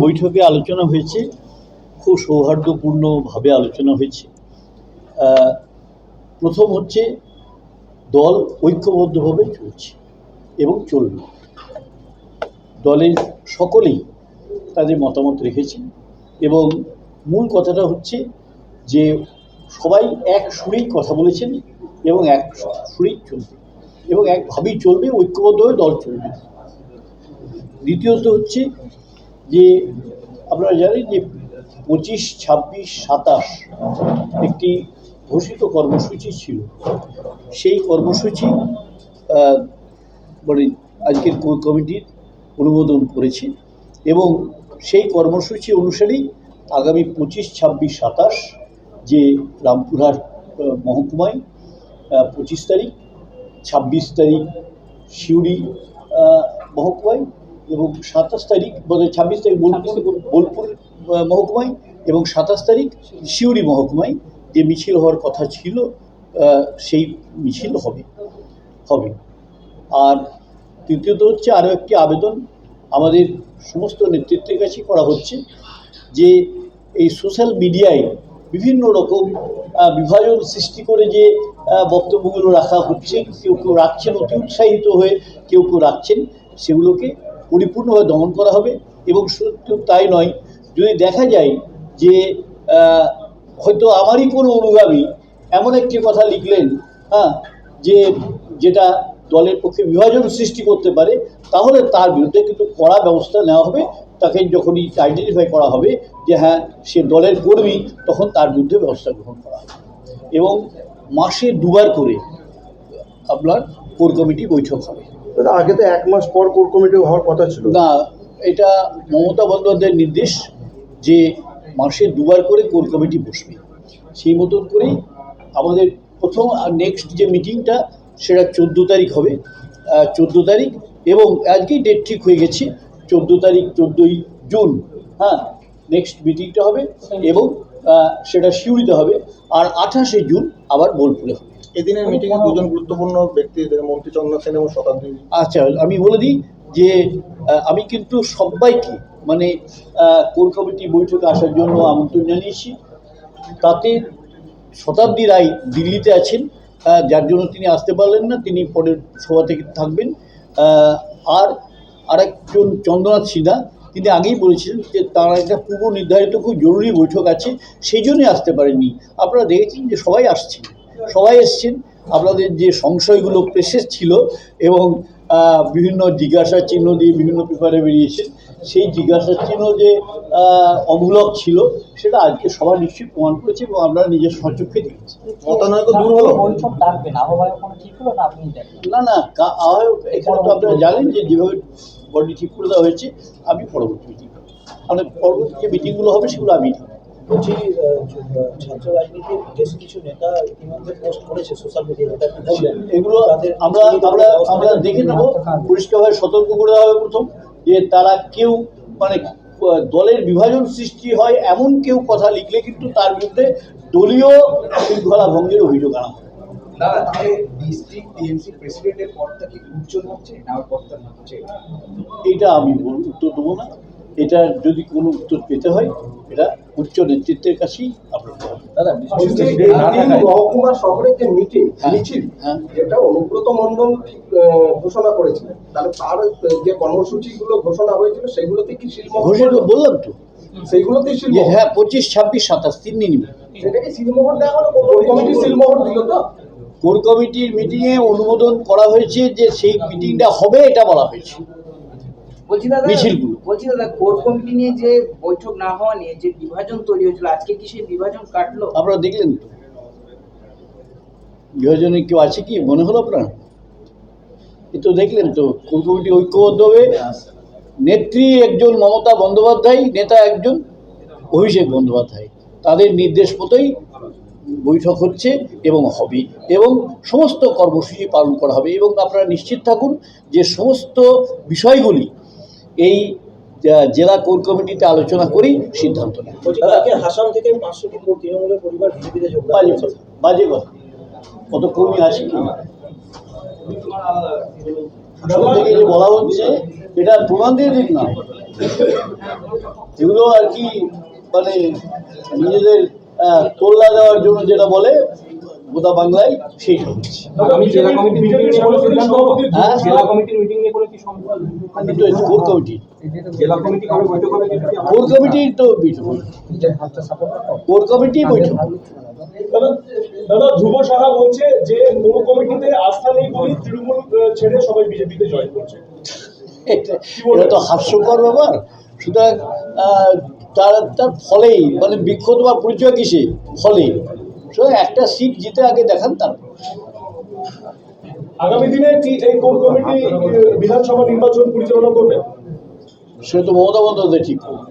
বৈঠকে আলোচনা হয়েছে খুব সৌহার্দ্যপূর্ণভাবে আলোচনা হয়েছে। প্রথম হচ্ছে দল ঐক্যবদ্ধভাবে চলছে এবং চলবে। দলের সকলেই তাদের মতামত রেখেছেন এবং মূল কথাটা হচ্ছে যে সবাই এক সুরেই কথা বলেছেন এবং এক সুরেই চলবে এবং একভাবেই চলবে ঐক্যবদ্ধভাবে দল চলবে। দ্বিতীয়ত হচ্ছে যে আপনারা জানেন যে পঁচিশ, ছাব্বিশ, সাতাশ একটি ঘোষিত কর্মসূচি ছিল। সেই কর্মসূচি মানে আজকের কমিটির অনুমোদন করেছে এবং সেই কর্মসূচি অনুসারেই আগামী পঁচিশ ছাব্বিশ সাতাশ যে রামপুরহাট মহকুমায় পঁচিশ তারিখ ছাব্বিশ তারিখ সিউড়ি মহকুমায় এবং সাতাশ তারিখ বোধহয় ছাব্বিশ তারিখ বোলপুর বোলপুর মহকুমায় এবং সাতাশ তারিখ সিউড়ি মহকুমায় যে মিছিল হওয়ার কথা ছিল সেই মিছিল হবে হবে। আর তৃতীয়ত হচ্ছে আরও একটি আবেদন আমাদের সমস্ত নেতৃত্বের কাছে করা হচ্ছে যে এই সোশ্যাল মিডিয়ায় বিভিন্ন রকম বিভাজন সৃষ্টি করে যে বক্তব্যগুলো রাখা হচ্ছে, কেউ কেউ রাখছেন, অতি উৎসাহিত হয়ে কেউ কেউ রাখছেন, সেগুলোকে পরিপূর্ণভাবে দমন করা হবে এবং শুধু তাই নয়, যদি দেখা যায় যে হয়তো আমারই কোনো অনুগামী এমন একটি কথা লিখলেন হ্যাঁ যে, যেটা দলের পক্ষে বিভাজন সৃষ্টি করতে পারে তাহলে তার বিরুদ্ধে কিন্তু কড়া ব্যবস্থা নেওয়া হবে। তাকে যখনই আইডেন্টিফাই করা হবে যে হ্যাঁ সে দলের কর্মী তখন তার বিরুদ্ধে ব্যবস্থা গ্রহণ করা হবে। এবং মাসে দুবার করে আপনার কোর কমিটি বৈঠক হবে। আগে তো এক মাস পর কোর কমিটি হওয়ার কথা ছিল। না এটা মমতা বন্দ্যোপাধ্যায়ের নির্দেশ যে মাসে দুবার করে কোর কমিটি বসবে। সেই মতন করেই আমাদের প্রথম আর নেক্সট যে মিটিংটা সেটা চোদ্দ তারিখ হবে চোদ্দ তারিখ এবং আজকেই ডেট ঠিক হয়ে গেছে চোদ্দ তারিখ চোদ্দোই জুন হ্যাঁ নেক্সট মিটিংটা হবে এবং সেটা সিউড়িতে হবে আর আঠাশে জুন আবার বোলপুরে হবে। এদিনের মিটিংয়ে দুজন গুরুত্বপূর্ণ ব্যক্তি মন্ত্রী চন্দ্র সেন এবং শতাব্দী আচ্ছা আমি বলে দিই যে আমি কিন্তু সবাইকে মানে কোর কমিটি বৈঠকে আসার জন্য আমন্ত্রণ জানিয়েছি। তাতে শতাব্দী রায় দিল্লিতে আছেন যার জন্য তিনি আসতে পারলেন না, তিনি পরের সভা থেকে থাকবেন। আর আরেকজন চন্দ্রনাথ সিনহা, তিনি আগেই বলেছিলেন যে তার একটা পূর্ব নির্ধারিত খুব জরুরি বৈঠক আছে, সেই জন্যই আসতে পারেননি। আপনারা দেখেছেন যে সবাই আসছেন সবাই এসছেন। আপনাদের যে সংশয়গুলো প্রেসেস ছিল এবং বিভিন্ন জিজ্ঞাসা চিহ্ন দিয়ে বিভিন্ন পেপারে বেরিয়েছে সেই জিজ্ঞাসা চিহ্ন যে অমূলক ছিল সেটা আজকে সবাই নিশ্চয়ই প্রমাণ করেছে এবং আমরা নিজের সচক্ষে দেখেছি। মতানৈক্য দূর হলো? না না এখানে তো আপনারা জানেন যে যেভাবে বডি ঠিক করে দেওয়া হয়েছে আমি পরবর্তী মিটিং মানে পরবর্তী যে মিটিংগুলো হবে সেগুলো আমি বলছি ছাত্র রাজনীতির বেশ কিছু নেতা ইতিমধ্যে পোস্ট করেছে সোশ্যাল মিডিয়ায় এটা এগুলো আমরা আমরা আমরা দেখে নেব পরিষ্কারভাবে সতর্ক করে দেওয়া হবে প্রথম। যে তারা কেউ মানে দলের বিভাজন সৃষ্টি হয় এমন কেউ কথা লিখলে কিন্তু তার বিরুদ্ধে দলীয় শৃঙ্খলা ভঙ্গের অভিযোগ আনা হয়। দাদা তাহলে ডিস্ট্রিক্ট টিএমসি প্রেসিডেন্টের পদটা কি উজ্জ্বল হচ্ছে? না পদটা হচ্ছে এটা? আমি উত্তর দেবো না। এটা যদি কোনো উত্তর পেতে হয় এটা উচ্চ নেতৃত্বের কাছেই আপনার মহকুমা শহরের যে মিটিং হ্যাঁ, মিছিল হ্যাঁ। যেটা অনুব্রত মন্ডল ঠিক, আহ, ঘোষণা করেছিলেন। তাহলে তার যে কর্মসূচিগুলো ঘোষণা হয়েছিল সেগুলোতে কি ঘোষিত বললাম তো। হ্যাঁ পঁচিশ ছাব্বিশ সাতাশ তিন দিনই সেটাকে শিলমোহর দেওয়া হলো? কমিটি শিলমোহর দিল তো? কোর কমিটির মিটিংয়ে অনুমোদন করা হয়েছে যে সেই মিটিংটা হবে এটা বলা হয়েছে। বলছি দাদা মিছিলগুলো। বলছি দাদা কোর কমিটি নিয়ে যে বৈঠক না হওয়া নিয়ে যে বিভাজন তৈরি হয়েছিল আজকে কি সেই বিভাজন কাটলো? আপনারা দেখলেন তো। বিভাজনে কেউ আছে কি? মনে হলো আপনার? এ তো দেখলেন তো কোর কমিটি ঐক্যবদ্ধ হবে নেত্রী একজন মমতা বন্দ্যোপাধ্যায় নেতা একজন অভিষেক বন্দ্যোপাধ্যায়। তাদের নির্দেশ মতোই বৈঠক হচ্ছে এবং হবে এবং সমস্ত কর্মসূচি পালন করা হবে এবং আপনারা নিশ্চিত থাকুন যে সমস্ত বিষয়গুলি এই জেলা কোর কমিটিতে আলোচনা করি সিদ্ধান্ত নেয়। হাসান থেকে পাঁচশোটি তৃণমূলের পরিবার বাজে কথা বাজে কথা। কত কর্মী আছে কি? থেকে যে বলা হচ্ছে এটা প্রমাণ দিয়ে দিক না। এগুলো আর কি মানে নিজেদের তোল্লা দেওয়ার জন্য যেটা বলে গোদা বাংলায় সেইটা হচ্ছে? হ্যাঁ? Core committee. কমিটি তো বৈঠক কোর কমিটি বৈঠক দাদা ধ্রুব সাহা বলছে যে কমিটিতে আস্থা নেই বলে তৃণমূল ছেড়ে সবাই বিজেপিতে জয়েন করছে। এটা এটা তো হাস্যকর ব্যাপার। সুতরাং তার তার ফলেই মানে বিক্ষত বা পরিচয় কিসে? ফলে সুতরাং একটা সিট জিতে আগে দেখান তারপর আগামী দিনে কি এই কোর কমিটি বিধানসভা নির্বাচন পরিচালনা করবে? সে তো মমতা বন্দ্যোপাধ্যায় ঠিক করবে।